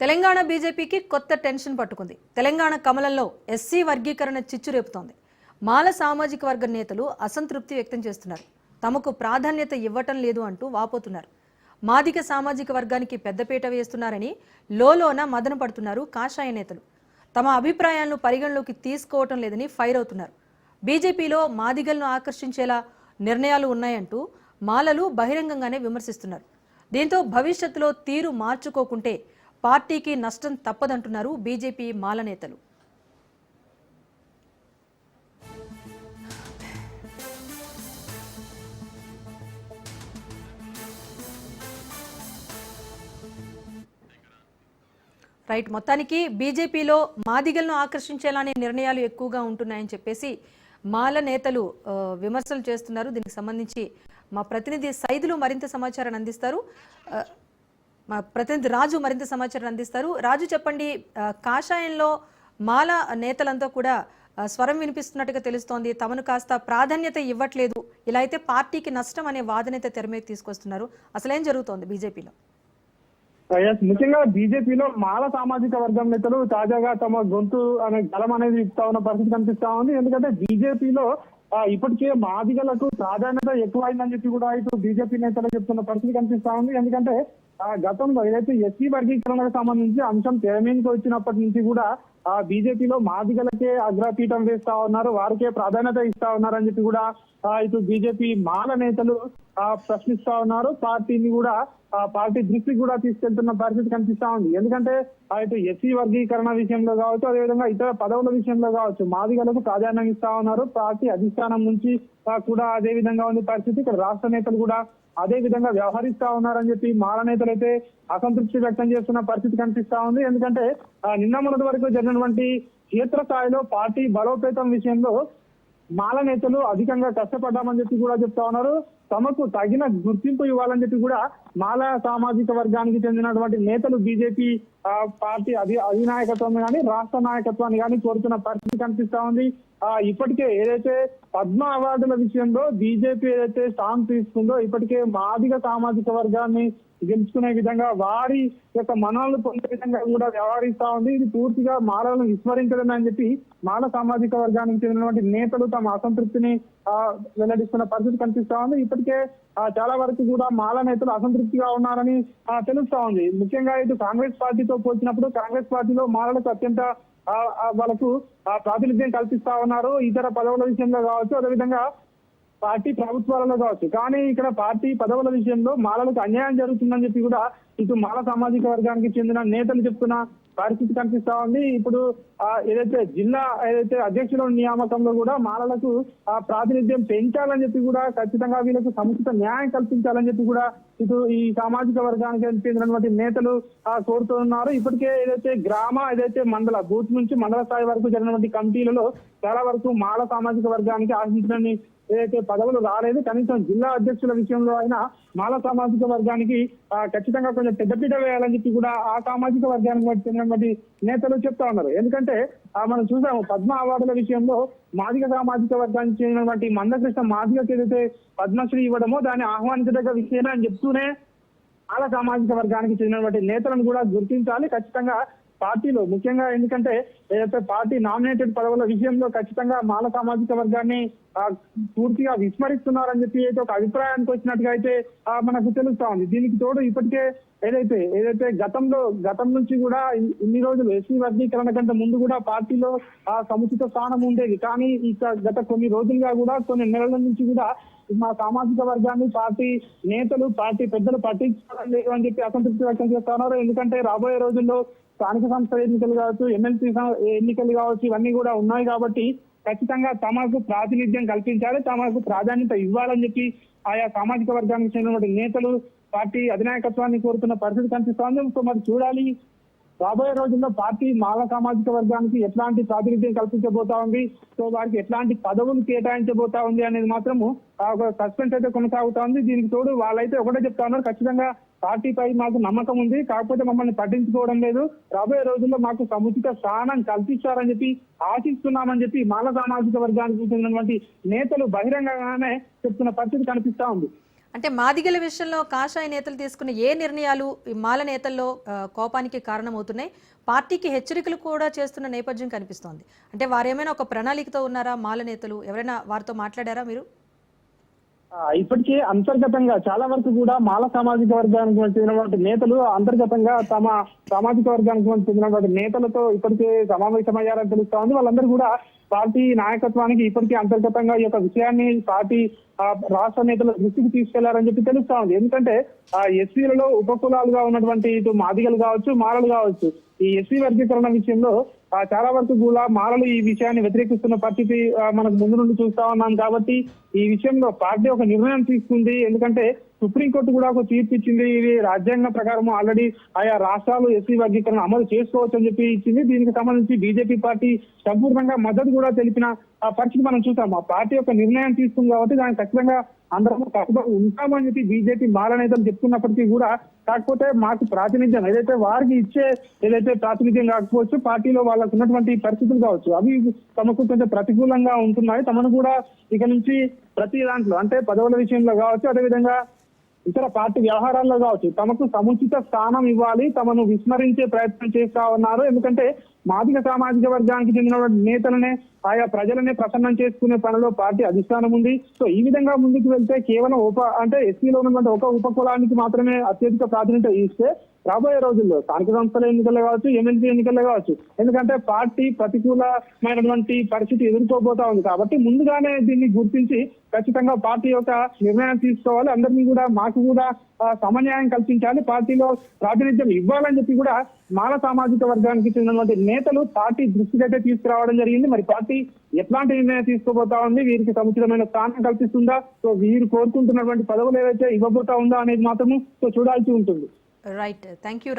తెలంగాణ బీజేపీకి కొత్త టెన్షన్ పట్టుకుంది. తెలంగాణ కమలంలో ఎస్సీ వర్గీకరణ చిచ్చు రేపుతోంది. మాల సామాజిక వర్గ నేతలు అసంతృప్తి వ్యక్తం చేస్తున్నారు. తమకు ప్రాధాన్యత ఇవ్వటం లేదు అంటూ వాపోతున్నారు. మాదిక సామాజిక వర్గానికి పెద్దపీట వేస్తున్నారని లోలోన మదన పడుతున్నారు కాషాయ నేతలు. తమ అభిప్రాయాలను పరిగణలోకి తీసుకోవటం లేదని ఫైర్ అవుతున్నారు. బీజేపీలో మాదిగలను ఆకర్షించేలా నిర్ణయాలు ఉన్నాయంటూ మాలలు బహిరంగంగానే విమర్శిస్తున్నారు. దీంతో భవిష్యత్తులో తీరు మార్చుకోకుంటే పార్టీకి నష్టం తప్పదంటున్నారు బీజేపీ మాలనేతలు. రైట్ మొత్తానికి బీజేపీలో మాదిగలను ఆకర్షించేలానే నిర్ణయాలు ఎక్కువగా ఉంటున్నాయని చెప్పేసి మాల నేతలు విమర్శలు చేస్తున్నారు. దీనికి సంబంధించి మా ప్రతినిధి సైదులు మరింత సమాచారాన్ని అందిస్తారు. మా ప్రతినిధి రాజు మరింత సమాచారం అందిస్తారు. రాజు చెప్పండి కాషాయంలో మాల నేతలంతా కూడా స్వరం వినిపిస్తున్నట్టుగా తెలుస్తోంది. తమను కాస్త ప్రాధాన్యత ఇవ్వట్లేదు. ఇలా అయితే పార్టీకి నష్టం అనే వాదనైతే తెర మీద తీసుకొస్తున్నారు. అసలేం జరుగుతోంది బీజేపీలో? ముఖ్యంగా బీజేపీలో మాల సామాజిక వర్గం నేతలు తాజాగా తమ గొంతు అనే గలం అనేది ఇస్తా ఉన్న పరిస్థితి కనిపిస్తా ఉంది. ఎందుకంటే బీజేపీలో ఇప్పటికే మాదిగలకు ప్రాధాన్యత ఎక్కువైందని చెప్పి కూడా ఇటు బీజేపీ నేతలు చెప్తున్న పరిస్థితి కనిపిస్తా ఉంది. ఎందుకంటే గతంలో ఏదైతే ఎస్సీ వర్గీకరణకు సంబంధించి అంశం తెర మీదకి వచ్చినప్పటి నుంచి కూడా ఆ బీజేపీలో మాదిగలకే అగ్రపీఠం వేస్తా ఉన్నారు వారికే ప్రాధాన్యత ఇస్తా ఉన్నారు అని చెప్పి కూడా ఆ, ఇటు బీజేపీ మాల నేతలు ఆ, ప్రశ్నిస్తా ఉన్నారు. పార్టీని కూడా ఆ పార్టీ దృష్టికి కూడా తీసుకెళ్తున్న పరిస్థితి కనిపిస్తా ఉంది. ఎందుకంటే ఆ ఇటు ఎస్సీ వర్గీకరణ విషయంలో కావచ్చు అదేవిధంగా ఇతర పదవుల విషయంలో కావచ్చు మాదిగలకు ప్రాధాన్యం ఇస్తా ఉన్నారు. పార్టీ అధిష్టానం నుంచి కూడా అదే విధంగా ఉంది పరిస్థితి. ఇక్కడ రాష్ట్ర నేతలు కూడా అదే విధంగా వ్యవహరిస్తా ఉన్నారని చెప్పి మాల నేతలు అయితే అసంతృప్తి వ్యక్తం చేస్తున్న పరిస్థితి కనిపిస్తా ఉంది. ఎందుకంటే నిన్న మొదటి వరకు ఉన్నటువంటి క్షేత్రస్థాయిలో పార్టీ బలోపేతం విషయంలో మాల నేతలు అధికంగా కష్టపడ్డామని చెప్పి కూడా చెప్తా ఉన్నారు. తమకు తగిన గుర్తింపు ఇవ్వాలని చెప్పి కూడా మాల సామాజిక వర్గానికి చెందినటువంటి నేతలు బీజేపీ పార్టీ అధి అధినాయకత్వాన్ని కానీ రాష్ట్ర నాయకత్వాన్ని కానీ కోరుతున్న పరిస్థితి కనిపిస్తా ఉంది. ఆ ఇప్పటికే ఏదైతే పద్మ అవార్డుల విషయంలో బీజేపీ ఏదైతే స్టాంప్ తీసుకుందో ఇప్పటికే మాదిగ సామాజిక వర్గాన్ని గెలుచుకునే విధంగా వారి యొక్క మనల్ని పొందే విధంగా కూడా వ్యవహరిస్తా ఉంది. ఇది పూర్తిగా మాలను విస్మరించడం అని చెప్పి మాల సామాజిక వర్గానికి చెందినటువంటి నేతలు తమ అసంతృప్తిని వెల్లడిస్తున్న పరిస్థితి కనిపిస్తా ఉంది. ఇప్పటికే చాలా వరకు కూడా మాల నేతలు అసంతృప్తిగా ఉన్నారని తెలుస్తా ఉంది. ముఖ్యంగా ఇటు కాంగ్రెస్ పార్టీతో పోల్చినప్పుడు కాంగ్రెస్ పార్టీలో మాలలకు అత్యంత ఆ, వాళ్ళకు ప్రాతినిధ్యం కల్పిస్తా ఉన్నారు. ఇతర పదవుల విషయంలో కావచ్చు. అదేవిధంగా పార్టీ ప్రభుత్వాలలో కావచ్చు. కానీ ఇక్కడ పార్టీ పదవుల విషయంలో మాలలకు అన్యాయం జరుగుతుందని చెప్పి కూడా ఇటు మాల సామాజిక వర్గానికి చెందిన నేతలు చెప్తున్న పరిస్థితి కనిపిస్తా ఉంది. ఇప్పుడు ఏదైతే జిల్లా ఏదైతే అధ్యక్షుల నియామకంలో కూడా మాలలకు ఆ ప్రాతినిధ్యం పెంచాలని చెప్పి కూడా ఖచ్చితంగా వీళ్ళకు సముచిత న్యాయం కల్పించాలని చెప్పి కూడా ఇటు ఈ సామాజిక వర్గానికి చెందినటువంటి నేతలు కోరుతున్నారు. ఇప్పటికే ఏదైతే గ్రామ ఏదైతే మండల బూత్ నుంచి మండల స్థాయి వరకు జరిగినటువంటి కమిటీలలో చాలా వరకు మాల సామాజిక వర్గానికి ఆశించిన ఏదైతే పదవులు రాలేదు కనీసం జిల్లా అధ్యక్షుల విషయంలో అయినా మాల సామాజిక వర్గానికి ఖచ్చితంగా కొంచెం పెద్దపీట వేయాలని చెప్పి కూడా ఆ సామాజిక వర్గానికి చెందినటువంటి నేతలు చెప్తా ఉన్నారు. ఎందుకంటే మనం చూసాము పద్మ అవార్డుల విషయంలో మాదిగ సామాజిక వర్గానికి చెందినటువంటి మందకృష్ణ మాదిగకి ఏదైతే పద్మశ్రీ ఇవ్వడమో దాన్ని ఆహ్వానించదగ్గ విషయమే అని చెప్తూనే మాల సామాజిక వర్గానికి చెందినటువంటి నేతలను కూడా గుర్తించాలి. ఖచ్చితంగా పార్టీలో ముఖ్యంగా ఎందుకంటే ఏదైతే పార్టీ నామినేటెడ్ పదవుల విషయంలో ఖచ్చితంగా మాల సామాజిక వర్గాన్ని పూర్తిగా విస్మరిస్తున్నారని చెప్పి అయితే ఒక అభిప్రాయానికి వచ్చినట్టుగా అయితే మనకు తెలుస్తా ఉంది. దీనికి తోడు ఇప్పటికే ఏదైతే ఏదైతే గతంలో గతం నుంచి కూడా ఇన్ని రోజులు ఎస్సీ వర్గీకరణ కంటే ముందు కూడా పార్టీలో ఆ సముచిత స్థానం ఉండేది. కానీ ఇక గత కొన్ని రోజులుగా కూడా కొన్ని నెలల నుంచి కూడా మా సామాజిక వర్గాన్ని పార్టీ నేతలు పార్టీ పెద్దలు పట్టించుకోవడం లేదు అని చెప్పి అసంతృప్తి వ్యక్తం చేస్తున్నారు ఎందుకంటే రాబోయే రోజుల్లో స్థానిక సంస్థల ఎన్నికలు కావచ్చు ఎమ్మెల్సీ ఎన్నికలు కావచ్చు ఇవన్నీ కూడా ఉన్నాయి కాబట్టి ఖచ్చితంగా తమకు ప్రాతినిధ్యం కల్పించాలి తమకు ప్రాధాన్యత ఇవ్వాలని చెప్పి ఆయా సామాజిక వర్గానికి చెందినటువంటి నేతలు పార్టీ అధినాయకత్వాన్ని కోరుతున్న పరిస్థితి కనిపిస్తోంది సో మరి చూడాలి రాబోయే రోజుల్లో పార్టీ మాల సామాజిక వర్గానికి ఎట్లాంటి ప్రాతినిధ్యం కల్పించబోతా ఉంది? సో వారికి ఎట్లాంటి పదవులు కేటాయించబోతా ఉంది అనేది మాత్రము ఒక సస్పెన్స్ అయితే కొనసాగుతా ఉంది. దీనికి తోడు వాళ్ళైతే ఒకటే చెప్తా ఉన్నారు. ఖచ్చితంగా పార్టీపై మాకు నమ్మకం ఉంది. కాకపోతే మమ్మల్ని పట్టించుకోవడం లేదు. రాబోయే రోజుల్లో మాకు సముచిత స్థానం కల్పిస్తారని చెప్పి ఆశిస్తున్నామని చెప్పి మాల సామాజిక వర్గానికి చెందినటువంటి నేతలు బహిరంగంగానే చెప్తున్న పరిస్థితి కనిపిస్తా ఉంది. అంటే మాదిగల విషయంలో కాషాయ నేతలు తీసుకున్న ఏ నిర్ణయాలు ఈ మాల నేతల్లో కోపానికి కారణమవుతున్నాయి? పార్టీకి హెచ్చరికలు కూడా చేస్తున్న నేపథ్యం కనిపిస్తోంది. అంటే వారేమైనా ఒక ప్రణాళికతో ఉన్నారా మాల నేతలు? ఎవరైనా వారితో మాట్లాడారా మీరు? ఇప్పటికే అంతర్గతంగా చాలా వరకు కూడా మాల సామాజిక వర్గానికి చెందినటువంటి నేతలు అంతర్గతంగా తమ సామాజిక వర్గానికి చెందినటువంటి నేతలతో ఇప్పటికే సమావేశమయ్యారని తెలుస్తా ఉంది. వాళ్ళందరూ కూడా పార్టీ నాయకత్వానికి ఇప్పటికే అంతర్గతంగా ఈ యొక్క విషయాన్ని పార్టీ ఆ, రాష్ట్ర నేతల దృష్టికి తీసుకెళ్ళారని చెప్పి తెలుస్తా ఉంది. ఎందుకంటే ఆ ఎస్సీలలో ఉపకులాలుగా ఉన్నటువంటి ఇటు మాదిగలు కావచ్చు మాలలు కావచ్చు. ఈ ఎస్సీ వర్గీకరణ విషయంలో చాలా వరకు కూడా మాలలు ఈ విషయాన్ని వ్యతిరేకిస్తున్న పరిస్థితి మనకు ముందు నుండి చూస్తా ఉన్నాం కాబట్టి ఈ విషయంలో పార్టీ ఒక నిర్ణయం తీసుకుంది. ఎందుకంటే సుప్రీంకోర్టు కూడా ఒక తీర్పు ఇచ్చింది ఇది రాజ్యాంగం ప్రకారం ఆల్రెడీ ఆయా రాష్ట్రాలు ఎస్సీ వర్గీకరణ అమలు చేసుకోవచ్చు అని చెప్పి ఇచ్చింది. దీనికి సంబంధించి బీజేపీ పార్టీ సంపూర్ణంగా మద్దతు కూడా తెలిపిన ఆ పరిస్థితి మనం చూసాం ఆ పార్టీ యొక్క నిర్ణయం తీసుకుంది కాబట్టి దానికి ఖచ్చితంగా అందరం కట్టుబడి ఉంటామని చెప్పి బీజేపీ మారనేతం చెప్తున్నప్పటికీ కూడా కాకపోతే మాకు ప్రాతినిధ్యం ఏదైతే వారికి ఇచ్చే ఏదైతే ప్రాతినిధ్యం కాకపోవచ్చు పార్టీలో వాళ్ళకు ఉన్నటువంటి పరిస్థితులు కావచ్చు అవి తమకు కొంచెం ప్రతికూలంగా ఉంటున్నాయి. తమను కూడా ఇక నుంచి ప్రతి దాంట్లో అంటే పదవుల విషయంలో కావచ్చు అదేవిధంగా ఇతర పార్టీ వ్యవహారాల్లో కావచ్చు తమకు సముచిత స్థానం ఇవ్వాలి తమను విస్మరించే ప్రయత్నం చేస్తా ఉన్నారు. ఎందుకంటే మాదిక సామాజిక వర్గానికి చెందిన నేతలనే ఆయా ప్రజలనే ప్రసన్నం చేసుకునే పనిలో పార్టీ అధిష్టానం ఉంది. సో ఈ విధంగా ముందుకు వెళ్తే కేవలం ఉప అంటే ఎస్సీలో ఉన్నటువంటి ఒక ఉప కులానికి మాత్రమే అత్యధిక ప్రాధాన్యత ఇస్తే రాబోయే రోజుల్లో స్థానిక సంస్థల ఎన్నికలు కావచ్చు ఎమ్మెల్సీ ఎన్నికలు కావచ్చు. ఎందుకంటే పార్టీ ప్రతికూలమైనటువంటి పరిస్థితి ఎదుర్కోబోతా ఉంది. కాబట్టి ముందుగానే దీన్ని గుర్తించి ఖచ్చితంగా పార్టీ యొక్క నిర్ణయం తీసుకోవాలి. అందరినీ కూడా మాకు కూడా సమన్యాయం కల్పించాలి. పార్టీలో ప్రాతినిధ్యం ఇవ్వాలని చెప్పి కూడా మాల సామాజిక వర్గానికి చెందినటువంటి నేతలు పార్టీ దృష్టికి అయితే తీసుకురావడం జరిగింది. మరి పార్టీ ఎట్లాంటి నిర్ణయం తీసుకోబోతా ఉంది? వీరికి సముచితమైన స్థానం కల్పిస్తుందా? సో వీరు కోరుకుంటున్నటువంటి పదవులు ఏవైతే ఇవ్వబోతా ఉందా అనేది మాత్రము సో చూడాల్సి ఉంటుంది. Right. Thank you.